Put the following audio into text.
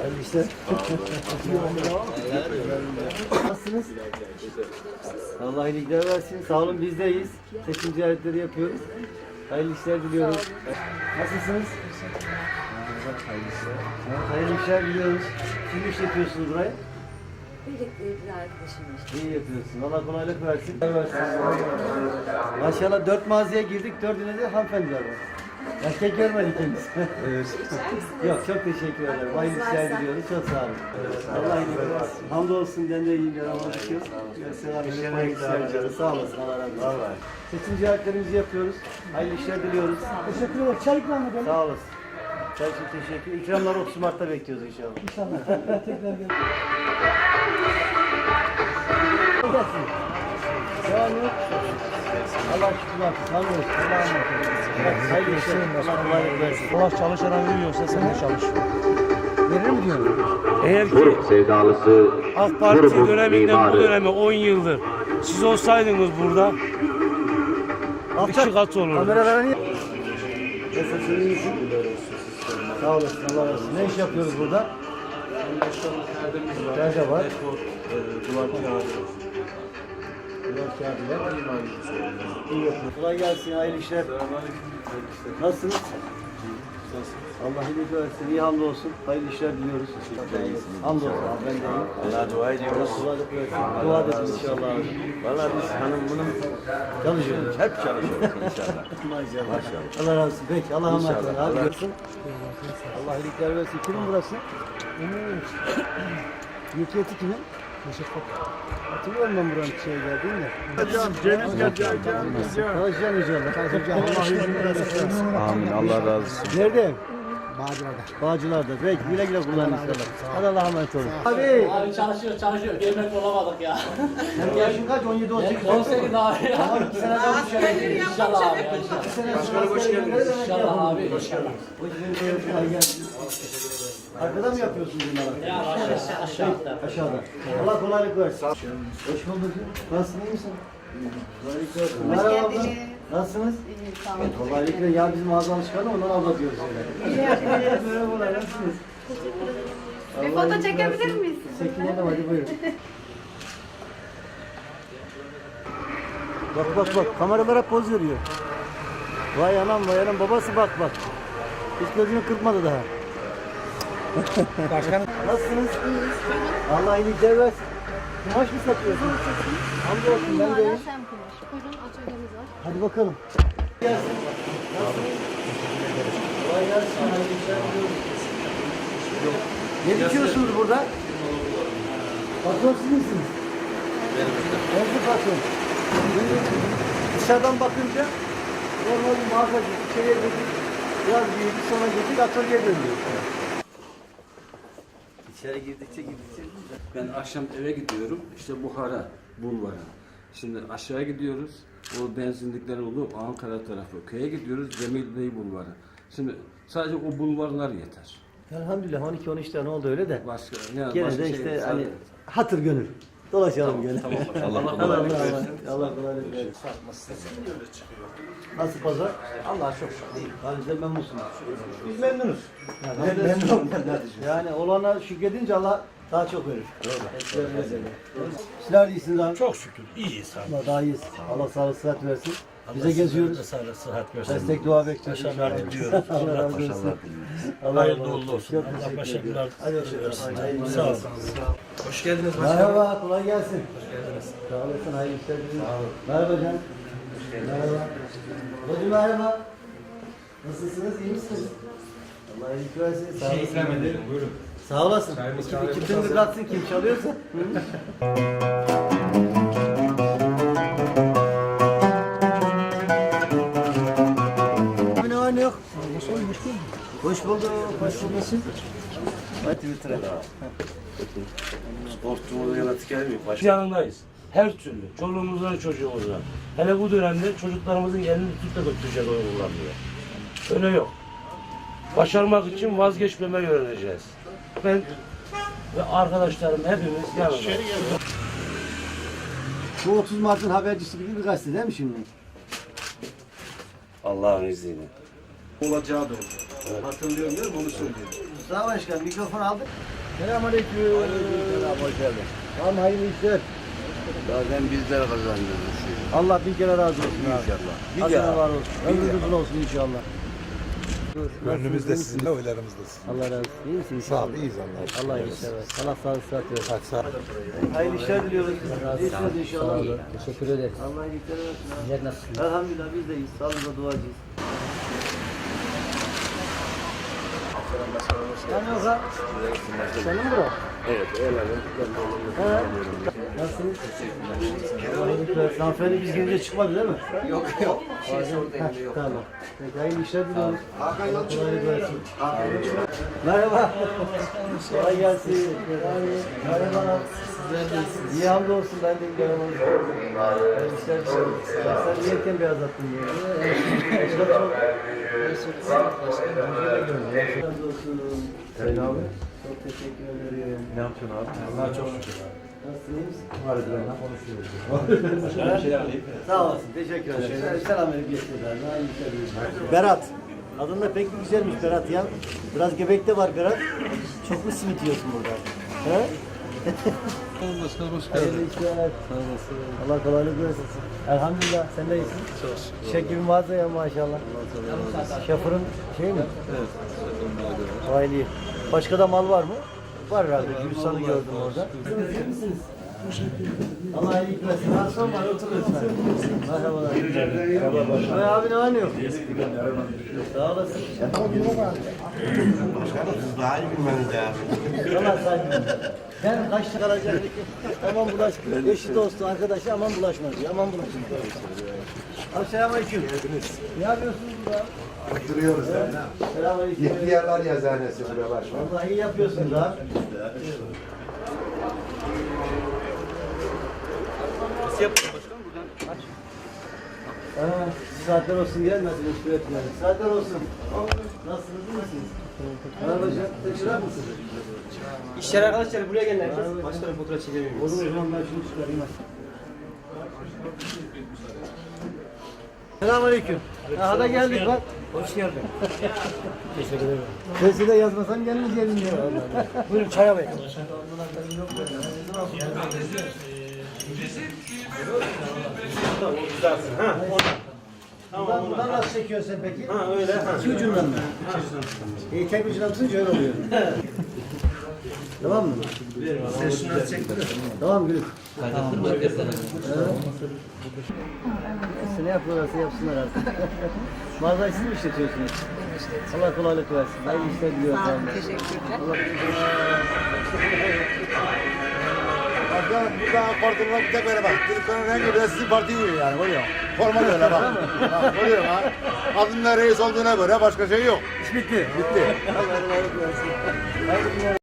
Hayırlı işler. Nasılsınız? Allah iyilikler versin. Sağ olun biz de iyiyiz. Seçim ziyaretleri yapıyoruz. Hayırlı işler diliyoruz. Nasılsınız? Evet, hayırlı işler diliyoruz. Kim iş yapıyorsunuz buraya? Birlikte bir arkadaşım işte. İyi yapıyorsun. Allah kolaylık versin. versin. Maşallah dört mağazaya girdik. Dördüne de hanımefendiler var. Erkek görmedik henüz. evet. Yok çok teşekkür ederim. Hayırlı işler diliyoruz. Çok sağ olun. Allah iyilik versin. Hamdolsun ben de iyiyim. Yaramaz çıkıyoruz. Selam ederim. Hayırlı işler diliyoruz. Sağ olasın. Allah razı olsun. Seçim ziyaretlerimizi yapıyoruz. Hayırlı işler diliyoruz. Teşekkür ederim. Çay ikram edelim. Sağ olasın. Çay için teşekkür. İkramları 30 Mart'ta bekliyoruz inşallah. İnşallah. Tekrar gel. Yani Allah şükür olsun. Sağ olun. Hayırlı işler. Allah kolaylık versin. Allah çalışana veriyorsa sen de çalış. Verir mi diyorsun? Eğer ki Grup sevdalısı AK Parti grubun döneminden bu döneme 10 yıldır siz olsaydınız burada iki kat olurdu. Kameralara niye? Sağ olasın. Allah razı olsun. Ne iş yapıyoruz burada? Perde var. Duvar kağıdı. Kolay gelsin. Hayırlı işler. Nasılsınız? Allah iyilik versin. İyi hamdolsun. Hayırlı işler diliyoruz. Hamdolsun. abi, Ben de iyiyim. Allah dua ediyoruz. Kolaylık versin. Dua edin inşallah. abi. Vallahi biz hanım bunun Çalışıyoruz. hep çalışıyoruz inşallah. Maşallah. Allah razı olsun. Peki Allah'a emanet olun. Abi görsün. Allah iyilikler versin. Kimin burası? Mülkiyeti kimin? Hatırlıyorum ben buranın şeye geldiğini de. Ceviz geleceğim. Çalışacağım inşallah. Allah yüzünü versin. Amin. Allah razı olsun. Nerede? Bağcılar'da. Bağcılar'da. Peki güle güle kullanın inşallah. Hadi Allah'a emanet olun. Abi. Abi çalışıyor çalışıyor. Gelmek olamadık ya. Senin yaşın kaç? 17 18 18 abi ya. Tamam iki sene daha bir şey. İnşallah abi ya. inşallah. İki sene sonra hoş geldiniz. İnşallah abi inşallah. Hoş geldiniz. Kolay gelsin. Arkada mı yapıyorsunuz bunları? Ya aşağı aşağıda. Aşağıda. Allah kolaylık versin. Hoş bulduk. Nasılsın iyi misin? Merhaba. Nasılsınız? İyi, sağ olun. Kolaylık ver. Ya bizim ağzı alışkanı ondan abla diyoruz öyle. Merhabalar nasılsınız? Bir foto çekebilir miyiz? Çekinelim hadi buyurun. Bak bak bak kameralara poz veriyor. Vay anam vay anam babası bak bak. Hiç gözünü kırpmadı daha. Başkanım. Nasılsınız? Allah iyilikler versin. Kumaş mı satıyorsunuz? Hamdolsun ben de iyiyim. Sen kumaş. Buyurun atölyemiz var. Hadi bakalım. Gelsin. Nasılsınız? Kolay gelsin. Ne dikiyorsunuz burada? Patron siz misiniz? Benim Benim patron. Dışarıdan bakınca normal bir mağazacı içeriye girdik. Biraz büyüdük sonra gittik atölyeye döndük. İçeri girdikçe girdikçe Ben akşam eve gidiyorum. işte Buhara, Bulvar'a. Şimdi aşağı gidiyoruz. O benzinlikler oldu Ankara tarafı. Köye gidiyoruz Cemil Bey Bulvarı. Şimdi sadece o bulvarlar yeter. Elhamdülillah 12-13 tane oldu öyle de. Başka ne Gene başka de şey işte hani hatır gönül. Dolaşalım gene. Tamam, Allah Allah Allah kolaylık Allah versin. Allah kolaylık versin. Nasıl pazar? Allah çok şükür. Halinizden memnunsunuz. Biz memnunuz. Yani memnunum ben Yani olana şükredince Allah daha çok verir. Doğru. Sizler de iyisiniz abi. Çok şükür. İyiyiz abi. Allah daha iyiyiz. Allah sağlık sıhhat versin. Bize geziyoruz. Sağlık, sıhhat versin. Destek dua bekliyoruz. Başarılar diliyoruz. Allah razı olsun. Allah Hayırlı razı uğurlu olsun. Çok Allah teşekkür başarılar. Hayırlı Sağ olun. Hoş geldiniz Merhaba, kolay gelsin. Hoş geldiniz. Sağ olasın, hayırlı işler dileriz. Merhaba canım. Merhaba. Hocam merhaba. Nasılsınız, iyi misiniz? Allah iyilik versin. Sağ olasın. ikram edelim, buyurun. Sağ olasın. İki, iki fındık atsın kim çalıyorsa. Hoş bulduk. Hoş bulduk. Hadi Twitter'a. Sporcumuz yanıtı gelmiyor. Biz yanındayız. Her türlü. Çoluğumuzla çocuğumuzla. Hele bu dönemde çocuklarımızın elini tutup da götüreceğiz o kullanmaya. Öyle yok. Başarmak için vazgeçmemeyi öğreneceğiz. Ben ve arkadaşlarım hepimiz yanındayız. Bu 30 Mart'ın habercisi gibi bir gazete değil mi şimdi? Allah'ın izniyle. Olacağı da oldu. Hatırlıyorum diyorum onu söylüyorum. Mustafa Başkan mikrofon aldık. Selamünaleyküm. Selam hoş geldin. Tamam hayırlı işler. Zaten bizler kazandırırız. Allah bin kere razı olsun abi. İnşallah. Bir daha. var olsun. Ömrünüz uzun olsun inşallah. Gönlümüzde sizinle, oylarımızda sizin. Allah razı olsun. İyi misiniz? Sağ ol, iyiyiz şükür. Allah iyilik versin. Allah sağlık sıhhat versin. Sağ ol. Hayırlı işler diliyoruz. İyisiniz inşallah. Teşekkür ederiz. Allah iyilikler versin. Sizler nasılsınız? Elhamdülillah biz de iyiyiz. Sağlığınıza duacıyız. Ha? Senin bura? Evet? Nasılsınız? Versin. Hanımefendi biz gelince çıkmadı değil mi? Yok yok. Tamam. Peki hayırlı işler. Allah kolaylık versin. Merhaba. Kolay gelsin. Merhaba. İyi hamdolsun ben de hamdolsun. Hayırlı işler diliyorum. Sen niye erken beyaz attın diye? Çok... Sayın abi. Çok teşekkür ederim. Ne yapıyorsun abi? Allah çok şükür. Nasılsın iyi misin? Harbiden konuşuyoruz. Sağ olasın. Teşekkür ederim. Selamünaleyküm. Berat. Adın da pek güzelmiş Berat ya. Biraz göbekte var Berat. Çok mu simit yiyorsun burada? He? Başkanım hoş Hayırlı işler. Allah kolaylık versin. Elhamdülillah. Sen de iyisin. Çiçek gibi mağaza ya maşallah. Şoförün şey mi? Evet. Aile. Başka da mal var mı? Var herhalde. Gülsan'ı gördüm orada. İyi misiniz? Allah iyilik versin. Hasan var. Otur lütfen. Merhabalar. Merhaba. Vay abi ne var ne yok? Sağ olasın. Daha iyi bilmeniz lazım. Valla sakin. Ben kaçta kalacak? Aman bulaş. Eşi dostu arkadaşı aman bulaşma diyor. Aman bulaşma. Selamünaleyküm. Ne yapıyorsunuz burada? Duruyoruz ya. Selamünaleyküm. İhtiyarlar yazıhanesi buraya başkanım. Vallahi iyi yapıyorsunuz ha. Nasıl yapıyorsun başkanım buradan? Aç. saatler olsun gelmediniz üretmeye. Saatler olsun. Nasılsınız iyi misiniz? Merhaba hocam. Teşekkür mısınız? İşler arkadaşlar buraya gelin herkes. Başkanım fotoğraf çekebilir Olur o zaman ben şunu çıkarayım. Selamünaleyküm. Aha da geldik bak. Hoş geldin. Teşekkür ederim. Sesi de yazmasan gelmeyeceğim diyor. Buyurun çay alayım. Buradan, buradan nasıl çekiyorsun sen peki? Ha öyle. İki ucundan mı? İyi tek ucundan tutunca öyle oluyor. tamam mı? Sen şunu çektin Tamam Gülük. Ne yapıyorlarsa yapsınlar artık. Mağazayı siz mi işletiyorsunuz? Allah kolaylık versin. Hayırlı işler diliyorum. Sağ olun. Teşekkürler. Başkanım AK Parti'nin bir tek böyle bak. Türkiye'nin rengi bile sizin partiyi uyuyor yani musun? Forma böyle bak. bak musun? ha? Adında reis olduğuna göre başka şey yok. İş bitti. Bitti. Allah günler.